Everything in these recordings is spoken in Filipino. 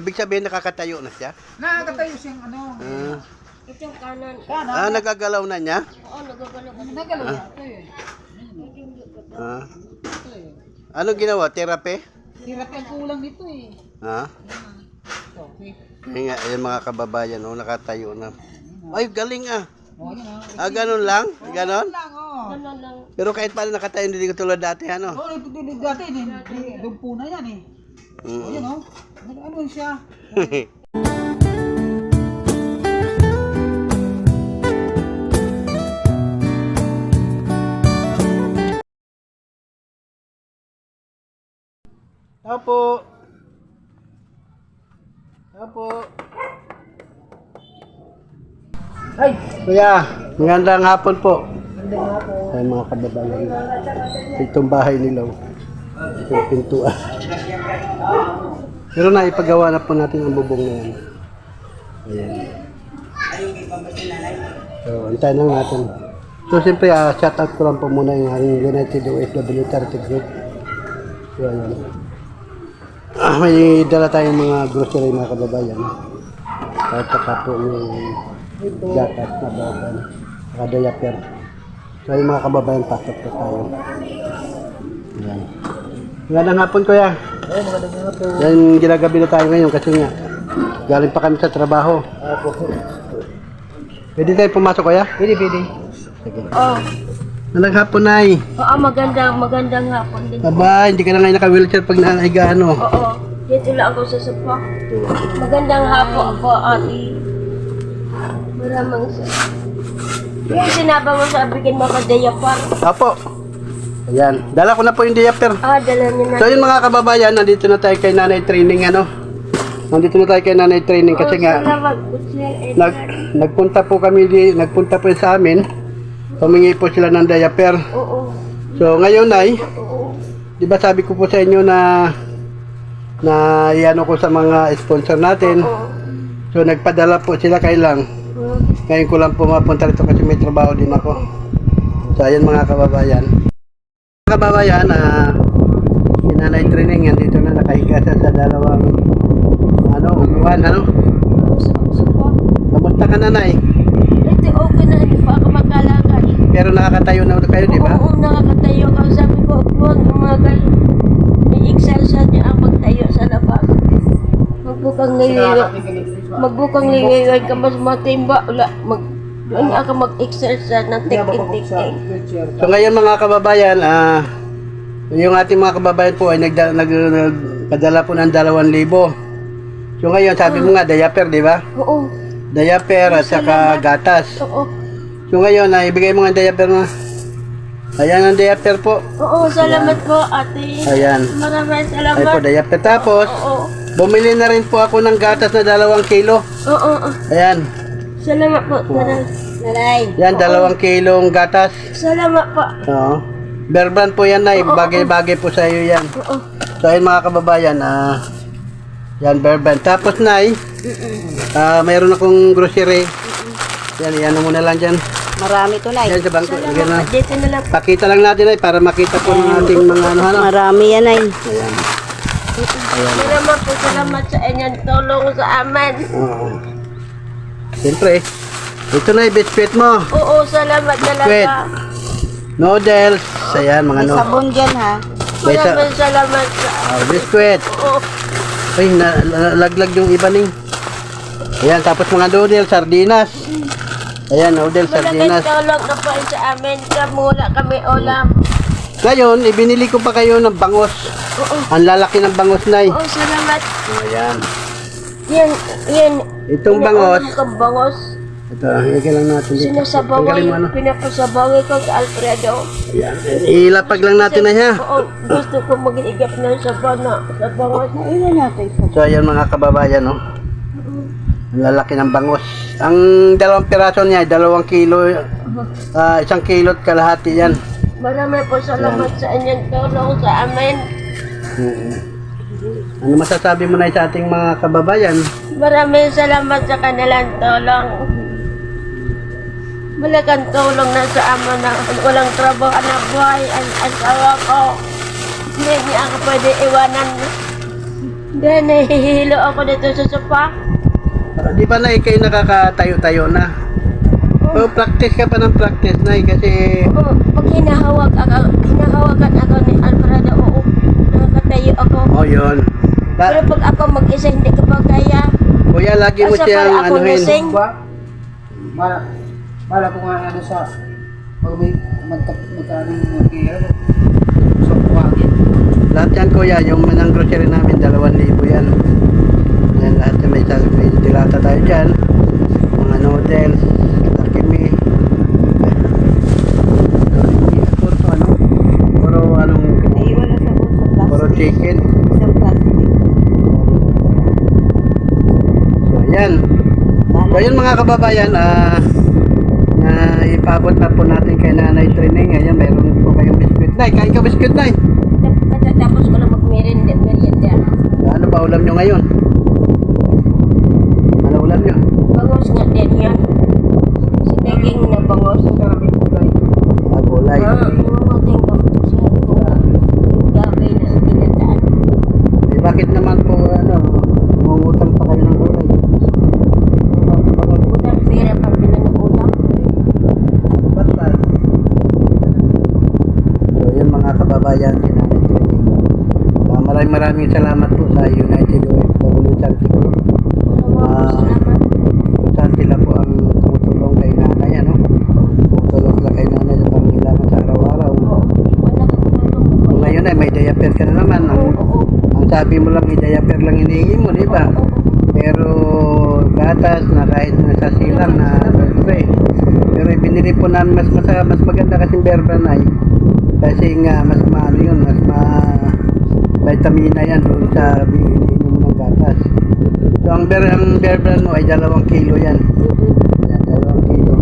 Ibig sabihin nakakatayo na siya? Nakakatayo siyang ano. Ah, Ito yung kanan. Kanan. ah nagagalaw na niya? Oo, nagagalaw ka. Nagalaw yan. Ito yun. Ah. Ito. Ano ginawa? Therapy? Hirap yung kulang nito eh. Ha? Ito, okay. Yung, mga kababayan, oh, nakatayo na. Ay, galing ah. O, yun ah. Ah, ganun lang? Ganon? lang, oh. Ano lang. Pero kahit paano nakatayo, hindi ko tulad dati, ano? Oh, ito din dati, din. Dumpo na yan eh. O, Mm. yun oh. Ano siya? Opo. Opo. Ay! Kuya, magandang hapon po. Ay mga kababayan. Itong bahay nila. oh. Itong pintuan. Pero naipagawa na po natin ang bubong na yan. Ayan. So, antayin lang natin. So, siyempre, uh, shout out ko lang po muna yung aking United OFW Charity Group. So, ayan. Ah, may dala tayong mga grocery mga kababayan. At saka po yung jacket na bagan. Saka diaper. So yung mga kababayan, pasok po tayo. Ayan. Magandang hapon kuya. Oh, magandang po. Yan ginagabi na tayo ngayon kasi nga galing pa kami sa trabaho. Apo. Pwede tayo pumasok kuya? Pwede, pwede. Sige. Oh, Magandang hapon ay. oo, magandang, magandang hapon din. Aba, hindi ka na ngayon naka-wheelchair pag nakahiga ano. Oo, dito lang ako sa sofa. Magandang hapon ako, ate. Maraming sa... Yung sinaba mo sa bigyan mo ka diaper. Apo. Ayan. Dala ko na po yung diaper. Ah, dala niya na. So yun mga kababayan, nandito na tayo kay nanay training ano. Nandito na tayo kay nanay training kasi Oo, nga siya. nag, nagpunta po kami di, nagpunta po sa amin. Humingi po sila ng diaper. Oo. So ngayon ay, di ba sabi ko po sa inyo na na iano ko sa mga sponsor natin. So nagpadala po sila kailang. Oo. Ngayon ko lang pumapunta rito kasi may trabaho din ako. So ayan mga kababayan. Kababayan, ah, si Nanay Training yan dito na nakahiga siya sa dalawang ano, upuan, ano? Kamusta ka nanay? Ito, okay na. Hindi pa ako makalakad. Pero nakakatayo na kayo, di ba? Oo, nakakatayo ka. Sabi ko, huwag umagal. I-exercise niya ang magtayo sa labas. Magbukang niliwan. Magbukang niliwan ka mas matimba. Wala, mag, doon ako mag-exercise ng tik-tik-tik. So ngayon mga kababayan, ah yung ating mga kababayan po ay nagda, nag, nagpadala po ng 2,000. So ngayon, sabi mo nga, diaper, di ba? Oo, Diaper at saka gatas. oo. So ngayon, na ibigay mo nga ang diaper mo. Ayan ang diaper po. Oo, salamat po, ate. Ayan. Maraming Ay po, salamat. diaper. Tapos, Oo, bumili na rin po ako ng gatas na dalawang kilo. oo, oo. Ayan. Salamat po, nanay. Nanay. Yan, dalawang kilong gatas. Salamat po. Oo. Berbrand po yan na, bagay-bagay po sa iyo yan. Oo. So ayun mga kababayan, ah yan Berbrand. Tapos Nay, ah mayroon akong grocery. Yan, yan mo na lang dyan. Marami to na Yan sa bangko. Yan na. Dito na lang. Pakita lang natin ay para makita po ng ating mga ano ano. Marami yan ay. Ayan. Salamat po, salamat sa inyong tulong sa amin. Oo. Siyempre, ito na yung biscuit mo. Oo, salamat Biscuit. talaga. Noodles. Ayan, mga no. Sabon dyan ha. May sa- Maraming salamat sa... Oh, biscuit. Oo, Ay, na- na- laglag yung iba ning. Ayan, tapos mga noodles, sardinas. Ayan, noodles, malaking sardinas. tulong na po sa amin. Kamula kami ulam. Ngayon, ibinili ko pa kayo ng bangos. Oo, Ang lalaki ng bangos na oo, salamat. Ayan. Yan, yan. Itong bangos. Inuulam kang bangos. Ito, ilagay lang natin dito. Sinasabawan Tanggalin mo ano. yung pinapasabawan ko sa Alfredo. Ayan. Ilapag lang natin na siya. Oo, gusto ko mag-igap ng sabana. Sa bangos. Ilan natin ito? So, ayan mga kababayan, no? Ang lalaki ng bangos. Ang dalawang piraso niya, dalawang kilo, ah, isang kilo at kalahati yan. Marami po salamat sa inyong tulong sa amin. Mm. Ano masasabi mo na sa ating mga kababayan? Maraming salamat sa kanilang tulong. Malaking tulong na sa amo na walang trabaho na buhay ang asawa ko. Hindi niya ako pwede iwanan. Dahil nahihilo ako dito sa sopa. Di ba na kayo nakakatayo-tayo na? So, practice ka pa ng practice na kasi Oo, pag hinahawag ako, hinahawagan ako ni Alfredo, oo, nakakatayo ako. oh yun. Pero Ba, pag ako mag-isa, hindi ko pa kaya. kuya, lagi mo Asa siyang para ako anuhin. lasing. Ba? Mala, mala ko nga ano sa pag may magka magkano yung kaya so kuwagin. Lahat yan kuya, yung manang grocery namin, dalawang libo yan. Yan lahat yan, may, may dilata tayo dyan. Mga noodles, So yun mga kababayan, ah, na ipabot na po natin kay Nanay Training. Ngayon, meron po kayong biskuit. Nay, kain ka biskuit, Nay. Katatapos ko lang mag-merienda. merienda. Ano ba ulam nyo ngayon? Ano ulam nyo? Bangos nga din yan. Si Peging na bangos. Maraming kulay. Ah, gulay. Ah, imamuting ko sa kung yung gabay na tinataan. Eh, bakit naman po, ano, mangutang pa kayo ng gulay? Udang pera pag pinanungulang. Ba't ba? So, yun mga kababayan, si Nanay Training. Ah, maraming maraming salamat po sa United OFW Charity Group. Kung saan sila po ang tumutulong kay nanay, ano? Tumutulong sila kay nanay sa pangailangan sa araw-araw. Kung ngayon ay may diaper ka na naman. Ang, ang sabi mo lang, may diaper lang hinihingi mo, di ba? Pero gatas na kahit nasa silang na spray. Pero ibinili po namin mas mas, mas maganda kasi Berbranay. Kasi nga mas maano yun, mas ma vitamina yan doon sa iniinom ng gatas. So ang ber ang Berbran mo ay dalawang kilo yan. Yan, dalawang kilo.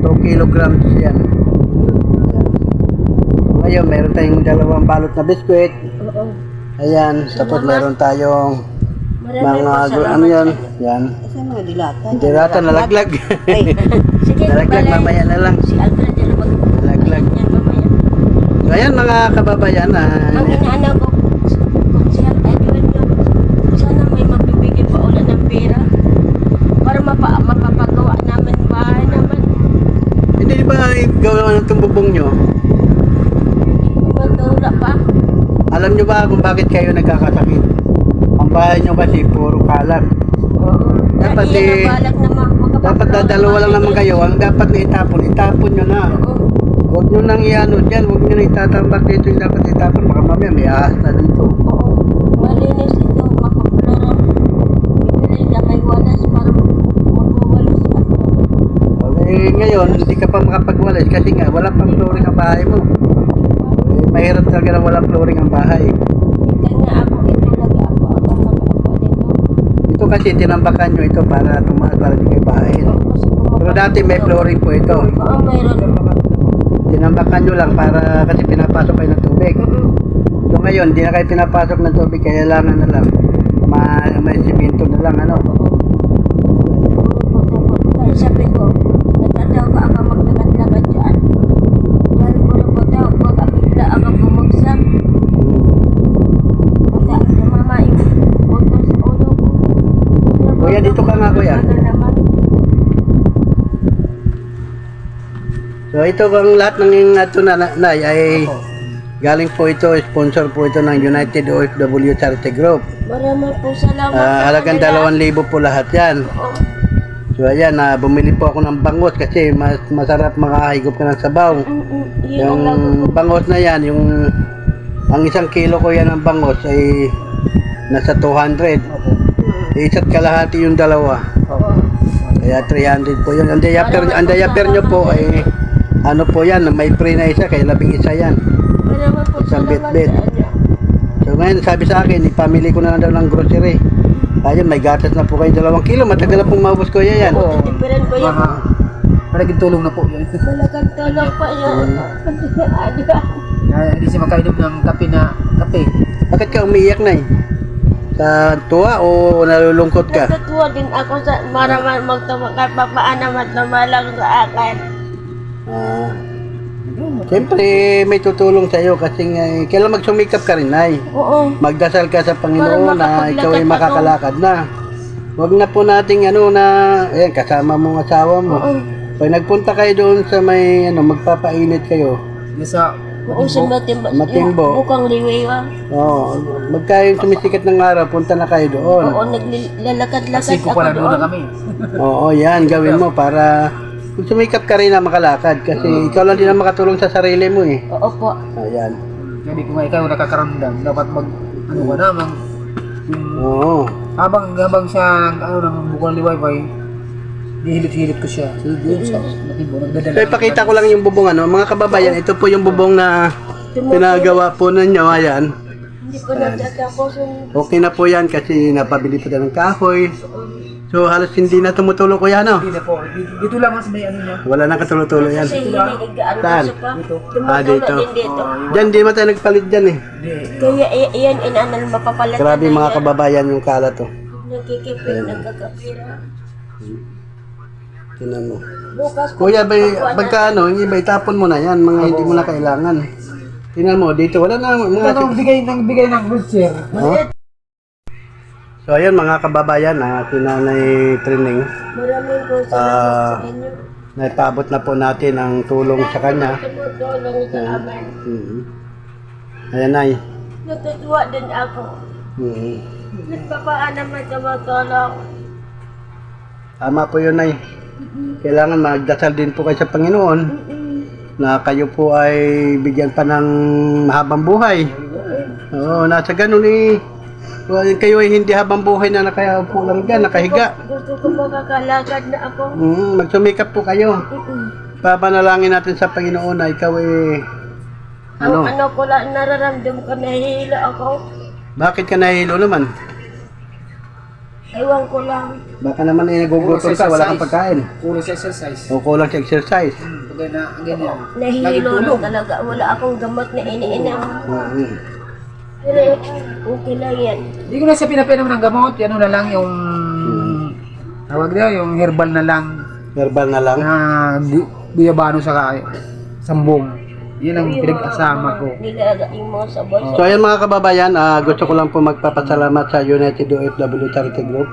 2 kilograms yan. Ngayon, meron tayong dalawang balot na biskwit. Oo. Ayan, tapos meron tayong mga ano yan. Yan. Kasi mga dilata. Dirata, nalaglag. Nalaglag, mamaya na lang. Si Alfred Nalaglag. So, ayan mga kababayan, ah, inaano ko, kung siya, Edwin yun, sana may magbibigay pa ulit ng pera para mapa, mapapagawa namin bahay naman. hindi ba gawa ng tumbubong nyo? Magdula pa. Alam nyo ba kung bakit kayo nagkakasakit? Ang bahay nyo kasi puro kalat. Oo. Dapat eh, Dapat dadalawa lang naman kayo. Ang dapat na itapon, itapon nyo na. Oo. Huwag nyo nang iano dyan. Huwag nyo na itatambak dito yung dapat itapon. Baka mamaya may ahas na dito. Oo. Malinis ito, makaploro. Bibili na may walas para magwawalis si Alfred. Eh, ngayon, hindi ka pa makapagwalis kasi nga, walang pang flooring ang bahay mo. Eh, mahirap talaga na walang flooring ang bahay. Ito kasi tinambakan nyo ito para tumaas para di kayo bahayin. Pero dati may flooring po ito. Oo, mayroon. Tinambakan nyo lang para kasi pinapasok kayo ng tubig. So ngayon, di na kayo pinapasok ng tubig, kailangan na lang. Ma may simento na lang, ano. Kaya sabi ko, nagtataw ka ako maglakad-lakad dyan. Dahil ko na po daw, pag abigla ako bumagsak, baka namama yung buto sa ulo ko. Kuya, dito ka nga, kuya. Ano? So ito bang lahat ng ito na nay ay galing po ito, sponsor po ito ng United OFW Charity Group. Maraming po salamat. Ah, halagang kanila. 2,000 po lahat yan. So ayan, na bumili po ako ng bangos kasi mas masarap makahigop ka ng sabaw. Yun ang Yung bangos na yan, yung ang isang kilo ko yan ng bangos ay nasa 200. Eh, Isa't kalahati yung dalawa. Oo. Kaya 300 po yun. Ang diaper, ang diaper nyo po ay ano po yan, may free na isa, kaya labing isa yan. Po Isang bit-bit. So ngayon, sabi sa akin, ipamili ko na lang daw ng grocery. Ayun, may gatas na po kayo dalawang kilo. Matagal na pong maubos ko yan. Oo. Different ko yun. Mga malaking tulong na po yun. Malagang tulong pa yun. Ba? Kaya hindi siya makainom ng kape na kape. Bakit ka umiiyak na Sa tuwa o nalulungkot ka? Natutuwa din ako sa maraman magtama kahit papaan naman tumalang sa akin. Ah, Siyempre, may tutulong sa iyo kasi nga, eh, kailan magsumikap ka rin, Nay. Oo. Magdasal ka sa Panginoon na ikaw ay makakalakad na. Huwag na po nating ano na, ayan, kasama mo ang asawa mo. Oo. Pag nagpunta kayo doon sa may, ano, magpapainit kayo. Yung matimba. Matimbo. Yung Bukang liwiwa. Oo, magkayong sumisikat ng araw, punta na kayo doon. Oo, naglalakad-lakad ako doon doon. na kami. Oo, yan, gawin mo para sumikap ka rin na makalakad kasi ikaw lang din ang makatulong sa sarili mo eh. Oo po. Ayan. Sabi ko nga ikaw nakakaramdam, dapat mag, ano ka na, mag, yung, Oo. habang, habang siya, ano, nang bukong liwayway, nihilit-hilit ko siya. Sige, sa matimbo, nagdadala. So ipakita ko lang yung bubong ano, mga kababayan, ito po yung bubong na pinagawa po ninyo, ayan. Okay na po yan kasi napabili po tayo ng kahoy. So halos hindi na tumutulong ko yan, no? Hindi na po, dito, dito lang mas may ano niya. Wala na katulong-tulo yan. Saan? pa. Ah, dito. dito. Diyan, di tayo nagpalit dyan eh. Hindi. Kaya iyan inanal mapapalitan Grabe na mga yan. kababayan yung kalat to. Nagkikipid, nagkakapira. Tinan mo. Bukas ko Kuya, bay, pagka ano, yung iba itapon mo na yan, mga hindi mo na kailangan. Tingnan mo, dito wala na mga... Ano, bigay ng bigay ng wheelchair. Oh. So ayan mga kababayan, na kinanay training, maraming po Ah. sa inyo. naipabot na po natin ang tulong sa kanya. Sa amin. Mhm. Ayan ay. Natutuwa din ako. Mhm. Nagpapaan naman tumutulong. Tama po yun ay. Kailangan magdasal din po kayo sa Panginoon na kayo po ay bigyan pa ng mahabang buhay. Oo, nasa ganun eh. Well, kayo ay hindi habang buhay na nakayaupo lang dyan, nakahiga. Gusto ko makakalakad na ako. Mm, magsumikap po kayo. Papanalangin natin sa Panginoon na ikaw ay Ano? ano, ano ko lang nararamdam ko nahihilo ako. bakit ka nahihilo naman? Ewan ko lang. Baka naman ay nagugutom ka, wala kang pagkain. Puro sa exercise. O kulang sa exercise. Hmm, pagka na, ganyan. Nahihilo lang talaga. Wala akong gamot na iniinom. Mm. Pero okay lang yan. Hindi ko na siya pinapinom ng gamot, ano na lang yung tawag daw, yung herbal na lang Verbal na lang. na gu- guyabano sa sambong. Yun ang pinag-asama ko. Nilaga yung mga sabon. So ayan mga kababayan, ah, gusto ko lang po magpapasalamat sa United OFW Charity Group.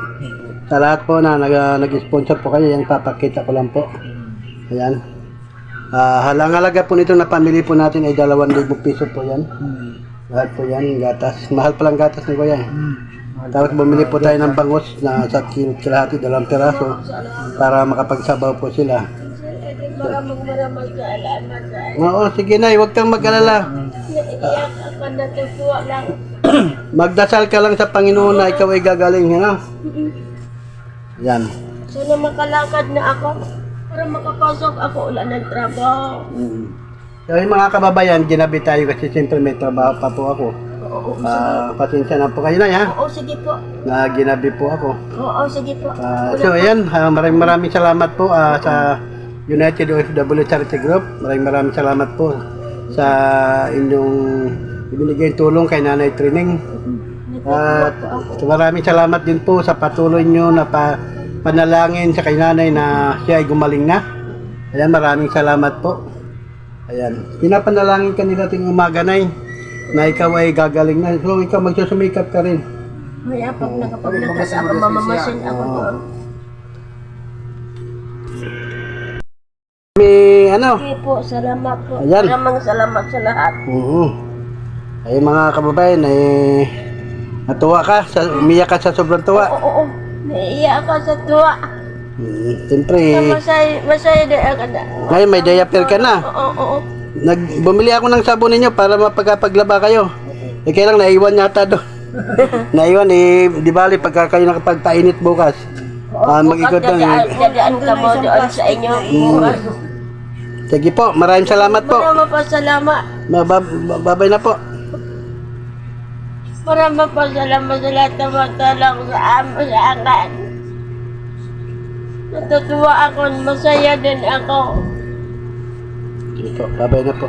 Sa lahat po na nag, nag-sponsor po kayo, yan papakita ko lang po. Ayan. Ah, halang-halaga po nito na pamili po natin ay 2,000 piso po yan. Lahat po yan, gatas. Mahal palang gatas ni Kuya eh. Tapos bumili po tayo ng bangus na sa kilo kalahati, dalawang peraso para makapagsabaw po sila. Maraming maraming salamat sa inyo. Oo, sige na, huwag kang mag-alala. Naiiyak ako natutuwa lang. Magdasal ka lang sa Panginoon na ikaw ay gagaling, ha? Yan. Sana makalakad na ako para makapasok ako ulan ng trabaho. Mm. So yung mga kababayan, ginabi tayo kasi siyempre may trabaho pa po ako. Oo, Ah, pasensya na po kayo na, ha? oo, sige po. Na ginabi po ako. Oo, sige po. Ah, so ayan, ah, maraming maraming salamat po ah, sa United OFW Charity Group. Maraming maraming salamat po sa inyong ibinigay tulong kay Nanay Trining. At maraming salamat din po sa patuloy nyo na pa, panalangin sa kay Nanay na siya ay gumaling na. Ayan, maraming salamat po. Ayan, pinapanalangin ka nila ting umaga Nay, na ikaw ay gagaling na. So ikaw magsusumikap ka rin. Kaya pag nakapaglakas ako, mamamasin ako doon. May ano, Sige po, salamat po. Ayan. Maraming salamat sa lahat. Oo. Ay mga kababayan, ay natuwa ka, sa, umiyak ka sa sobrang tuwa. Oo, oo. Naiiyak ako sa tuwa. Hmm, Siyempre, Masaya, masaya din ako na. ngayon may diaper ka na. Oo, oo. Nag, bumili ako ng sabon ninyo para mapagpaglaba kayo. Eh kaya lang naiwan yata doon. naiwan eh, di bali pagka kayo nakapagpainit bukas. Ah, mag-ikot doon. Dadaan, ka mo doon sa inyo. Bukas. Sige po, maraming salamat po. Maraming pa salamat. Babay na po. Maraming pa salamat sa lahat ng mga tulong sa amin sa akin. Natutuwa ako, masaya din ako. Sige po, babay na po.